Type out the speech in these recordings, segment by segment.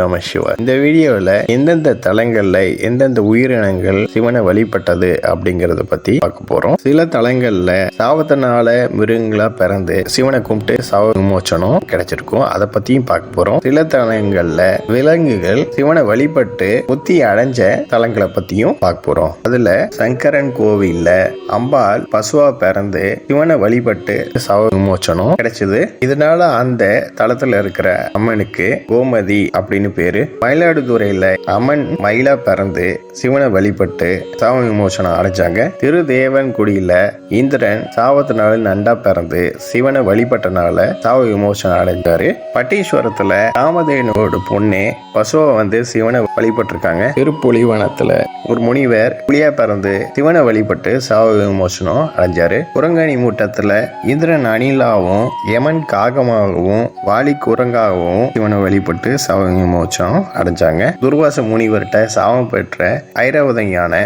நம சிவாய் இந்த வீடியோவில் எந்தெந்த தலங்கள்ல எந்தெந்த உயிரினங்கள் சிவனை வழிபட்டது அப்படிங்கறத பத்தி பார்க்க போறோம். சில தலங்கள்ல சாவத்தினால மிருகங்களா பிறந்து சிவனை கும்பிட்டு சாவ விமோச்சனம் கிடைச்சிருக்கும். அதை பத்தியும் பார்க்க போறோம். சில தலங்கள்ல விலங்குகள் சிவனை வழிபட்டு முத்தி அடைஞ்ச தலங்களை பத்தியும் பார்க்க போறோம். அதுல சங்கரன் கோவில்ல அம்பாள் பசுவா பிறந்து சிவனை வழிபட்டு சாவ விமோச்சனம் கிடைச்சது. இதனால அந்த தளத்துல இருக்கிற அம்மனுக்கு கோமதி அப்படின்னு பேரு. மயிலாடுதுறையில அம்மன் மயிலா பிறந்து சிவனை வழிபட்டு சாவ விமோசனம் அடைஞ்சாங்க திருதேவன்குடியில இந்திரன் சாவத்தினால நண்டா பிறந்து சிவனை வழிபட்டனால சாவ விமோசனம் அடைஞ்சாரு பட்டீஸ்வரத்துல ராமதேவனோட பொண்ணு பசுவை வந்து சிவனை வழிபட்டிருக்காங்க. திருப்புலிவனத்துல ஒரு முனிவர் புலியா பிறந்து சிவனை வழிபட்டு சாவ விமோசனம் அடைஞ்சாரு குரங்கணி மூட்டத்துல இந்திரன் அணிலாவும் யமன் காகமாகவும் வாலி குரங்காகவும் சிவனை வழிபட்டு சாவ மோட்சம் அடைஞ்சாங்க. துர்வாச முனிவர்கிட்ட சாவம் பெற்ற ஐராவத யானை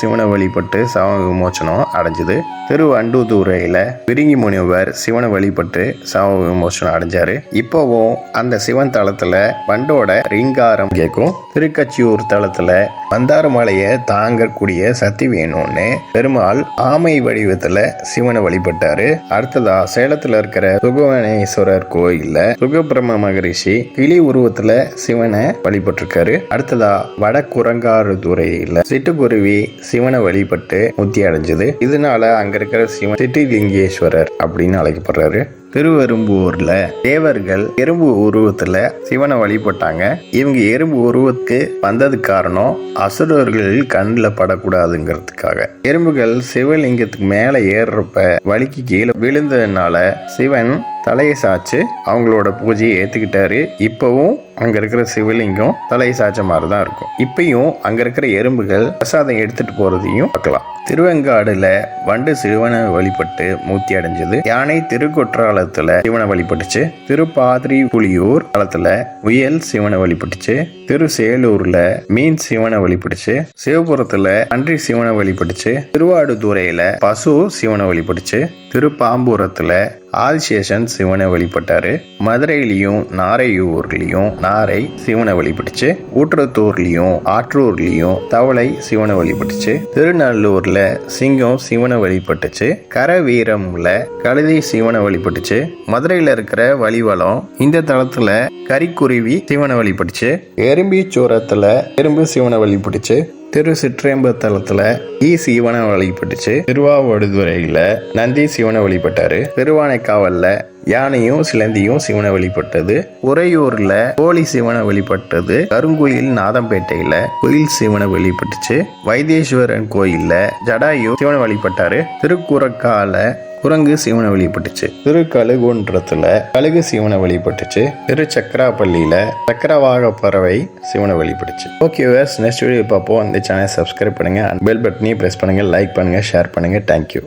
சிவனை வழிபட்டு சாவ விமோச்சனம் அடைஞ்சது. திரு அண்டுதுறையில விருங்கி முனிவர் சிவனை வழிபட்டு சாவ விமோச்சனம் அடைஞ்சாரு. இப்போவும் அந்த சிவன் தளத்தில் பண்டோட ரிங்காரம் கேட்கும் திருக்கச்சியூர் தளத்தில் மந்தாரமலையை தாங்கக்கூடிய சக்தி வேணும்னு பெருமாள் ஆமை வடிவத்துல சிவனை வழிபட்டாரு. அடுத்ததா சேலத்துல இருக்கிற சுகவனேஸ்வரர் கோயிலில் சுகபிரம மகரிஷி கிளி உருவத்துல சிவனை வழிபட்டிருக்காரு. அடுத்ததா வட வடக்குரங்காறுதுறையில சிட்டுக்குருவி சிவனை வழிபட்டு முத்தி அடைஞ்சது. இதனால அங்க இருக்கிற சிவன் சிட்டிலிங்கேஸ்வரர் அப்படின்னு அழைக்கப்படுறாரு. திருவெரும்பூர்ல தேவர்கள் எறும்பு உருவத்துல சிவனை வழிபட்டாங்க. இவங்க எறும்பு உருவத்துக்கு வந்தது காரணம் அசுரர்கள் கண்ணில் படக்கூடாதுங்கிறதுக்காக. எறும்புகள் சிவலிங்கத்துக்கு மேல ஏறுறப்ப வலிக்கு கீழே விழுந்ததுனால சிவன் தலையை சாச்சு அவங்களோட பூஜையை ஏத்துக்கிட்டாரு. இப்பவும் அங்கே இருக்கிற சிவலிங்கம் தலை சாய்ச்ச மாதிரி தான் இருக்கும். இப்பயும் அங்கே இருக்கிற எறும்புகள் பிரசாதம் எடுத்துட்டு போகிறதையும் பார்க்கலாம். திருவெங்காடுல வண்டு சிவனை வழிபட்டு மூர்த்தி அடைஞ்சது. யானை திருக்கொற்றாலத்துல சிவனை வழிபட்டுச்சு. திருப்பாதிரி புலியூர் காலத்துல முயல் சிவனை வழிபட்டுச்சு. திருசேலூர்ல மீன் சிவனை வழிபட்டுச்சு. சிவபுரத்துல அன்றி சிவனை வழிபட்டுச்சு. திருவாடுதுறையில பசு சிவனை வழிபட்டுச்சு. திருப்பாம்பூரத்துல ஆதிசேஷன் சிவனை வழிபட்டார். மதுரையிலையும் நாரையூர்லேயும் நாரை சிவனை வழிபட்டுச்சு. ஊற்றத்தூர்லேயும் ஆற்றூர்லேயும் தவளை சிவனை வழிபட்டுச்சு. திருநல்லூரில் சிங்கம் சிவனை வழிபட்டுச்சு. கரவீரம்ல கழுதை சிவனை வழிபட்டுச்சு. மதுரையில் இருக்கிற வழிவலம் இந்த தளத்தில் கரிக்குருவி சிவனை வழிபட்டுச்சு. எறும்பிச்சூரத்தில் எறும்பு சிவனை வழிபட்டுச்சு. திரு சிற்றேம்பத்தலத்துல ஈ சிவனை வழிபட்டுச்சு. திருவாவடுதுறையில நந்தி சிவனை வழிபட்டாரு. திருவானைக்காவல்ல யானையும் சிலந்தியும் சிவனை வழிபட்டது. உறையூர்ல கோழி சிவனை வழிபட்டது. கருங்குயில் நாதம்பேட்டையில குயில் சிவனை வழிபட்டுச்சு. வைத்தீஸ்வரன் கோயில்ல ஜடாயு சிவனை வழிபட்டாரு. திருக்குறக்கால குரங்கு சிவனை வழிபட்டுச்சு. திரு கழுகுன்றத்துல கழுகு சிவனை வழிபட்டுச்சு. திரு சக்கராப்பள்ளியில சக்கரவாக பறவை சிவனை வழிபட்டுச்சு. ஓகே வேர்ஸ் நெக்ஸ்ட் வீடியோ பார்ப்போம். இந்த சேனலை சப்ஸ்கிரைப் பண்ணுங்க. பெல் பட்டனையும் ப்ரெஸ் பண்ணுங்க லைக் பண்ணுங்க ஷேர் பண்ணுங்க. தேங்க்யூ